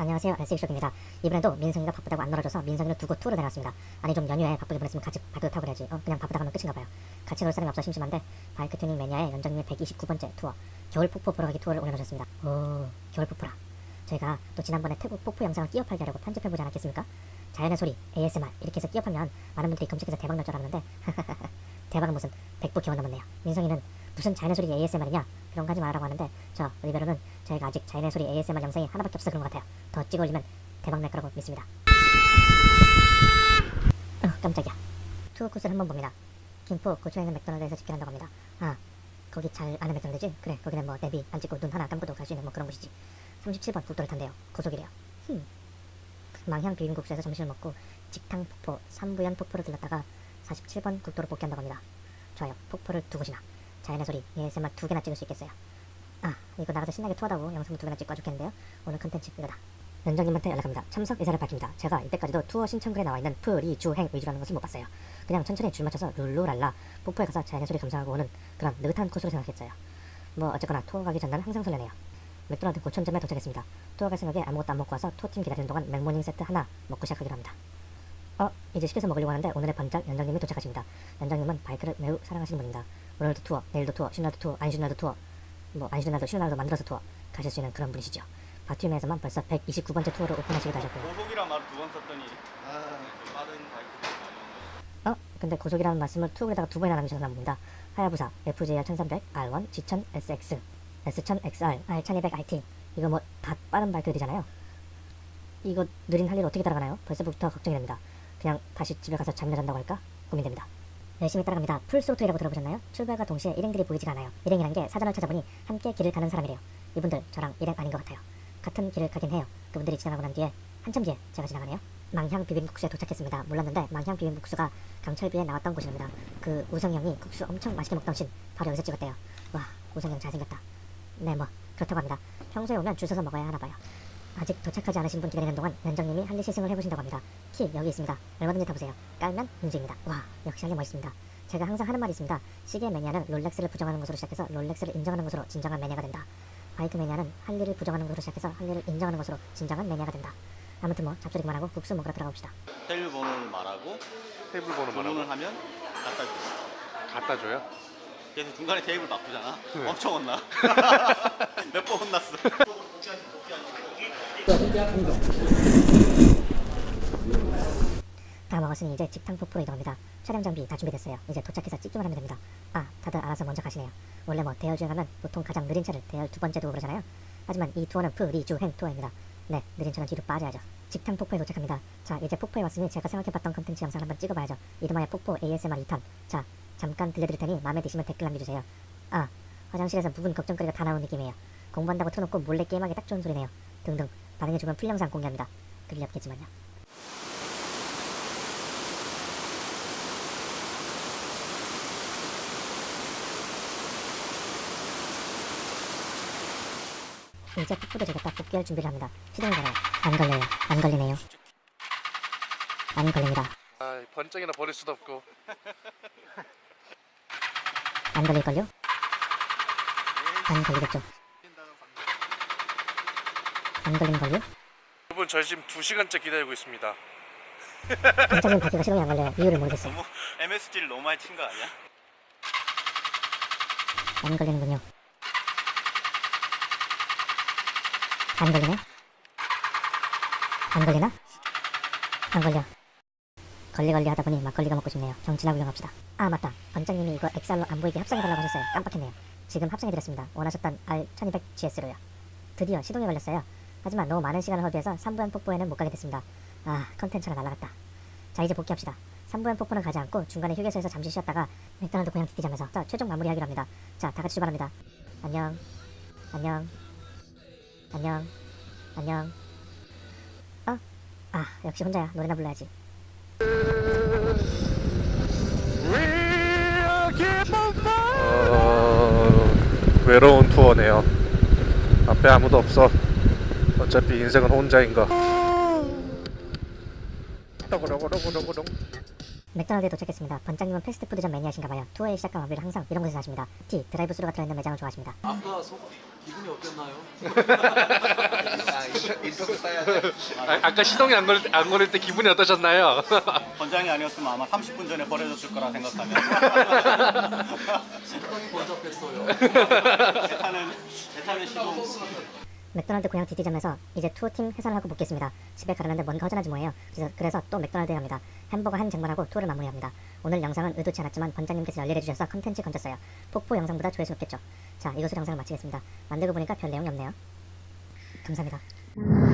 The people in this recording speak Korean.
안녕하세요. SE쇼입니다. 이번에도 민성이가 바쁘다고 안 놀아줘서 민성이를 두고 투어를 다녔습니다. 아니 좀 연휴에 바쁘게 보냈으면 같이 바이크 타고 그래야지. 어 그냥 바쁘다 가면 끝인가봐요. 같이 놀 사람이 없어 심심한데 바이크 튜닝 매니아의 연정님의 129번째 투어 겨울 폭포 보러 가기 투어를 올려놓으셨습니다. 오 겨울 폭포라. 저희가 또 지난번에 태국 폭포 영상을 끼어 팔게 하려고 편집해보지 않았겠습니까? 자연의 소리 ASMR 이렇게 해서 끼어 팔면 많은 분들이 검색해서 대박 날 줄 알았는데 대박은 무슨 백부 기원 넘었네요. 민성이는 무슨 자연의 소리 ASMR이냐 그런 거 하지 말라고 하는데 저 리베로는 저희가 아직 자연의 소리 ASMR 영상이 하나밖에 없어 그런 것 같아요. 더 찍어 올리면 대박 날 거라고 믿습니다. 어 깜짝이야. 투어 코스를 한번 봅니다. 김포 고초에 있는 맥도날드에서 집결한다고 합니다. 아 거기 잘 아는 맥도날드지? 그래 거기는 뭐 내비 안 찍고 눈 하나 감고도 갈 수 있는 뭐 그런 곳이지. 37번 국도를 탄대요. 고속이래요. 흠. 망향 비빔국수에서 점심을 먹고 직탕 폭포 삼부연 폭포를 들렀다가 47번 국도로 복귀한다고 합니다. 좋아요. 폭포를 두 곳이나 자연의 소리. ASMR 두 개나 찍을 수 있겠어요. 아 이거 나가서 신나게 투어다고 영상 두 개나 찍고 와줄겠는데요. 오늘 컨텐츠 이거다. 연장님한테 연락합니다. 참석 의사를 밝힙니다. 제가 이때까지도 투어 신청글에 나와 있는 프리 주행 위주로 하는 것을 못 봤어요. 그냥 천천히 줄 맞춰서 룰루랄라 폭포에 가서 자연의 소리 감상하고 오는 그런 느긋한 코스로 생각했어요. 뭐 어쨌거나 투어 가기 전날은 항상 설레네요. 맥도날드 고촌점에 도착했습니다. 투어 갈 생각에 아무것도 안 먹고 와서 투어팀 기다리는 동안 맥모닝 세트 하나 먹고 시작하기로 합니다. 어 이제 시켜서 먹으려고 하는데 오늘의 번짝 연장님이 도착하십니다. 연장님은 바이크를 매우 사랑하시는 분입니다 오늘도 투어 내일도 투어 쉬는 날도 투어 안 쉬는 날도 투어 뭐안 쉬는 날도 쉬는 날도 만들어서 투어 가실 수 있는 그런 분이시죠 바티움에서만 벌써 129번째 투어를 오픈하시기도 하셨고요 고속이란 말 두 번 썼더니 아, 빠른 어? 근데 고속이라는 말씀을 투어에다가 두 번이나 남기셨나 봅니다. 하야부사, FJR 1300, R1, G1000, SX, S1000 XR, R1200 IT 이거 뭐 다 빠른 바이크들이잖아요. 이거 느린 할 일 어떻게 따라가나요? 벌써부터 걱정이 됩니다. 그냥 다시 집에 가서 잠이나 잔다고 할까? 고민됩니다. 열심히 따라갑니다. 풀스로틀이라고 들어보셨나요? 출발과 동시에 일행들이 보이지가 않아요. 일행이란 게 사전을 찾아보니 함께 길을 가는 사람이래요. 이분들 저랑 일행 아닌 것 같아요. 같은 길을 가긴 해요. 그분들이 지나가고 난 뒤에 한참 뒤에 제가 지나가네요. 망향 비빔국수에 도착했습니다. 몰랐는데 망향 비빔국수가 강철비에 나왔던 곳입니다. 그 우성이 형이 국수 엄청 맛있게 먹던 신 바로 여기서 찍었대요. 와 우성이 형 잘생겼다. 네 뭐 그렇다고 합니다. 평소에 오면 줄 서서 먹어야 하나 봐요. 아직 도착하지 않으신 분 기다리는 동안 연정님이 할리 시승을 해보신다고 합니다. 키 여기 있습니다. 얼마든지 타보세요. 깔면 윤주입니다. 와 역시 할리 멋있습니다. 제가 항상 하는 말이 있습니다. 시계 매니아는 롤렉스를 부정하는 것으로 시작해서 롤렉스를 인정하는 것으로 진정한 매니아가 된다. 바이크 매니아는 할리를 부정하는 것으로 시작해서 할리를 인정하는 것으로 진정한 매니아가 된다. 아무튼 뭐 잡소리 그만하고 국수 먹으러 들어가 봅시다. 테일 번호를 말하고 테이블 번호 주문을 말하고 하면 갖다 주시 갖다 줘요? 그래서 중간에 테이블 바꾸잖아 네. 엄청 혼나 몇 번 혼났어 다 먹었으니 이제 직탕 폭포로 이동합니다. 촬영 장비 다 준비됐어요. 이제 도착해서 찍기만 하면 됩니다. 아, 다들 알아서 먼저 가시네요. 원래 뭐 대열 주행하면 보통 가장 느린 차를 대열 두 번째 두고 그러잖아요. 하지만 이 투어는 프리주행 투어입니다. 네, 느린 차는 뒤로 빠져야죠. 직탕 폭포에 도착합니다. 자, 이제 폭포에 왔으니 제가 생각해봤던 컨텐츠 영상 한번 찍어봐야죠. 이름하여 폭포 ASMR 2탄. 자, 잠깐 들려드릴 테니 마음에 드시면 댓글 남겨주세요. 아, 화장실에서 부분 걱정거리가 다 나온 느낌이에요. 공부한다고 틀어놓고 몰래 게임하기 딱 좋은 소리네요. 등등. 반응해 주면 풀 영상 공개합니다. 그리 없겠지만요. 이제 폭포도 되겠다 복귀할 준비를 합니다. 시동을 걸어요. 안 걸려요. 안 걸리네요. 안 걸립니다. 아 번쩍이나 버릴 수도 없고 안 걸릴걸요? 안 걸리겠죠. 안 걸리는걸요? 여러분 저 지금 2시간째 기다리고 있습니다 반짝이는 바퀴가 시동이 안 걸려요. 이유를 모르겠어요. 너무 MSG를 너무 많이 친 거 아니야? 안 걸리는군요. 안 걸리네? 안 걸리나? 안 걸려. 걸리 걸리 하다 보니 막걸리가 먹고 싶네요. 경치나 구경합시다. 아 맞다. 반장님이 이거 엑살로 안 보이게 합성해달라고 하셨어요. 깜빡했네요. 지금 합성해드렸습니다. 원하셨던 R1200GS로요. 드디어 시동이 걸렸어요. 하지만 너무 많은 시간을 허비해서 3부현 폭포에는 못 가게 됐습니다. 아 컨텐츠가 날라갔다. 자 이제 복귀합시다. 3부현 폭포는 가지 않고 중간에 휴게소에서 잠시 쉬었다가 맥도날드 고향 디디자면서 자 최종 마무리하기로 합니다. 자 다 같이 출발합니다. 안녕 안녕 안녕 안녕 어? 아 역시 혼자야 노래나 불러야지 어... 외로운 투어네요 앞에 아무도 없어 어차피 인생은 혼자인 거 또그러고러고러고러 맥도날드에 도착했습니다. 번장님은 패스트푸드점 매니아신가봐요. 투어의 시작과 마무리를 항상 이런 곳에서 하십니다. T, 드라이브 스루가 들어있는 매장을 좋아하십니다. 아까 속 기분이 어땠나요? 아, 아까 시동이 안 걸릴 때, 안 걸릴 때 기분이 어떠셨나요? 번장이 아니었으면 아마 30분 전에 버려졌을 거라 생각하면 상당히 번잡했어요. 배타는 배타는 시동 맥도날드 고향 DD점에서 이제 투어팀 해산을 하고 복귀했습니다. 집에 가려는데 뭔가 허전하지 뭐예요. 그래서, 그래서 또 맥도날드에 갑니다. 햄버거 한 쟁반하고 투어를 마무리합니다. 오늘 영상은 의도치 않았지만 번장님께서 열일해주셔서 컨텐츠 건졌어요. 폭포 영상보다 조회수 높겠죠. 자, 이것으로 영상을 마치겠습니다. 만들고 보니까 별 내용이 없네요. 감사합니다.